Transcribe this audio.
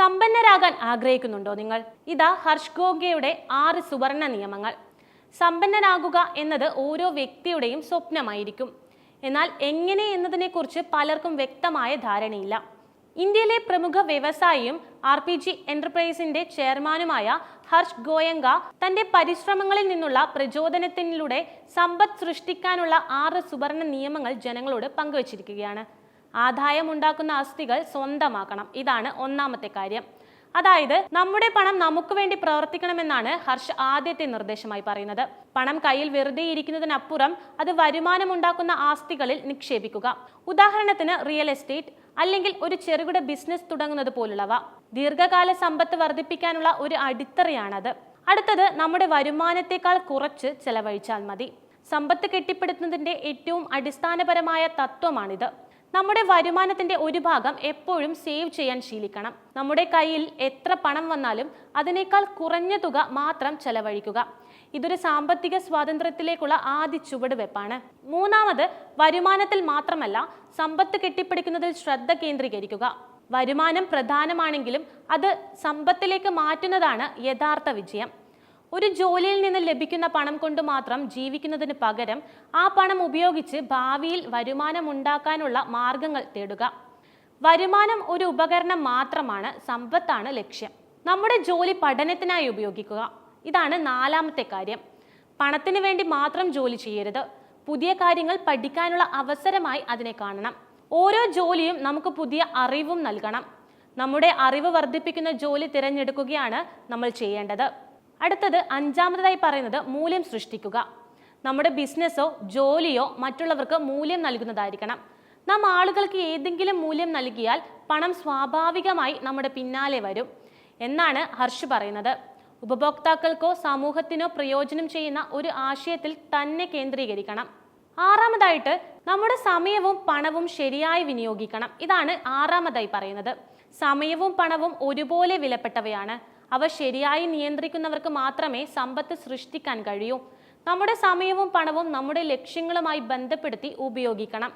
സമ്പന്നരാകാൻ ആഗ്രഹിക്കുന്നുണ്ടോ നിങ്ങൾ? ഇതാ ഹർഷ് ഗോഗയുടെ ആറ് സുവർണ നിയമങ്ങൾ. സമ്പന്നനാകുക എന്നത് ഓരോ വ്യക്തിയുടെയും സ്വപ്നമായിരിക്കും. എന്നാൽ എങ്ങനെ എന്നതിനെക്കുറിച്ച് പലർക്കും വ്യക്തമായ ധാരണയില്ല. ഇന്ത്യയിലെ പ്രമുഖ വ്യവസായിയും ആർ പി ജി എന്റർപ്രൈസിന്റെ ചെയർമാനുമായ ഹർഷ് ഗോയങ്ക തന്റെ പരിശ്രമങ്ങളിൽ നിന്നുള്ള പ്രചോദനത്തിലൂടെ സമ്പദ് സൃഷ്ടിക്കാനുള്ള ആറ് സുവർണ നിയമങ്ങൾ ജനങ്ങളോട് പങ്കുവച്ചിരിക്കുകയാണ്. ആദായം ഉണ്ടാക്കുന്ന ആസ്തികൾ സ്വന്തമാക്കണം. ഇതാണ് ഒന്നാമത്തെ കാര്യം. അതായത് നമ്മുടെ പണം നമുക്ക് വേണ്ടി പ്രവർത്തിക്കണമെന്നാണ് ഹർഷ് ആദ്യത്തെ നിർദ്ദേശമായി പറയുന്നത്. പണം കയ്യിൽ വെറുതെ ഇരിക്കുന്നതിനപ്പുറം അത് വരുമാനമുണ്ടാക്കുന്ന ആസ്തികളിൽ നിക്ഷേപിക്കുക. ഉദാഹരണത്തിന് റിയൽ എസ്റ്റേറ്റ് അല്ലെങ്കിൽ ഒരു ചെറുകിട ബിസിനസ് തുടങ്ങുന്നത് പോലുള്ളവ. ദീർഘകാല സമ്പത്ത് വർദ്ധിപ്പിക്കാനുള്ള ഒരു അടിത്തറയാണത്. അടുത്തത് നമ്മുടെ വരുമാനത്തെക്കാൾ കുറച്ച് ചെലവഴിച്ചാൽ മതി. സമ്പത്ത് കെട്ടിപ്പടുക്കുന്നതിന്റെ ഏറ്റവും അടിസ്ഥാനപരമായ തത്വമാണിത്. നമ്മുടെ വരുമാനത്തിന്റെ ഒരു ഭാഗം എപ്പോഴും സേവ് ചെയ്യാൻ ശീലിക്കണം. നമ്മുടെ കയ്യിൽ എത്ര പണം വന്നാലും അതിനേക്കാൾ കുറഞ്ഞ തുക മാത്രം ചെലവഴിക്കുക. ഇതൊരു സാമ്പത്തിക സ്വാതന്ത്ര്യത്തിലേക്കുള്ള ആദ്യ ചുവടുവെപ്പാണ്. മൂന്നാമത് വരുമാനത്തിൽ മാത്രമല്ല സമ്പത്ത് കെട്ടിപ്പിടിക്കുന്നതിൽ ശ്രദ്ധ കേന്ദ്രീകരിക്കുക. വരുമാനം പ്രധാനമാണെങ്കിലും അത് സമ്പത്തിലേക്ക് മാറ്റുന്നതാണ് യഥാർത്ഥ വിജയം. ഒരു ജോലിയിൽ നിന്ന് ലഭിക്കുന്ന പണം കൊണ്ട് മാത്രം ജീവിക്കുന്നതിന് പകരം ആ പണം ഉപയോഗിച്ച് ഭാവിയിൽ വരുമാനം ഉണ്ടാക്കാനുള്ള മാർഗങ്ങൾ തേടുക. വരുമാനം ഒരു ഉപകരണം മാത്രമാണ് സമ്പത്താണ് ലക്ഷ്യം. നമ്മുടെ ജോലി പഠനത്തിനായി ഉപയോഗിക്കുക. ഇതാണ് നാലാമത്തെ കാര്യം. പണത്തിന് വേണ്ടി മാത്രം ജോലി ചെയ്യരുത്. പുതിയ കാര്യങ്ങൾ പഠിക്കാനുള്ള അവസരമായി അതിനെ കാണണം. ഓരോ ജോലിയും നമുക്ക് പുതിയ അറിവും നൽകണം. നമ്മുടെ അറിവ് വർദ്ധിപ്പിക്കുന്ന ജോലി തിരഞ്ഞെടുക്കുകയാണ് നമ്മൾ ചെയ്യേണ്ടത്. അടുത്തത് അഞ്ചാമതായി പറയുന്നത് മൂല്യം സൃഷ്ടിക്കുക. നമ്മുടെ ബിസിനസ്സോ ജോലിയോ മറ്റുള്ളവർക്ക് മൂല്യം നൽകുന്നതായിരിക്കണം. നാം ആളുകൾക്ക് ഏതെങ്കിലും മൂല്യം നൽകിയാൽ പണം സ്വാഭാവികമായി നമ്മുടെ പിന്നാലെ വരും. എന്നാണ് ഹർഷ് പറയുന്നത്. ഉപഭോക്താക്കൾക്കോ സമൂഹത്തിനോ പ്രയോജനം ചെയ്യുന്ന ഒരു ആശയത്തിൽ തന്നെ കേന്ദ്രീകരിക്കണം. ആറാമതായിട്ട് നമ്മുടെ സമയവും പണവും ശരിയായി വിനിയോഗിക്കണം. ഇതാണ് ആറാമതായി പറയുന്നത്. സമയവും പണവും ഒരുപോലെ വിലപ്പെട്ടവയാണ്. അവ ശരിയായി നിയന്ത്രിക്കുന്നവർക്ക് മാത്രമേ സമ്പത്ത് സൃഷ്ടിക്കാൻ കഴിയൂ. നമ്മുടെ സമയവും പണവും നമ്മുടെ ലക്ഷ്യങ്ങളുമായി ബന്ധപ്പെടുത്തി ഉപയോഗിക്കണം.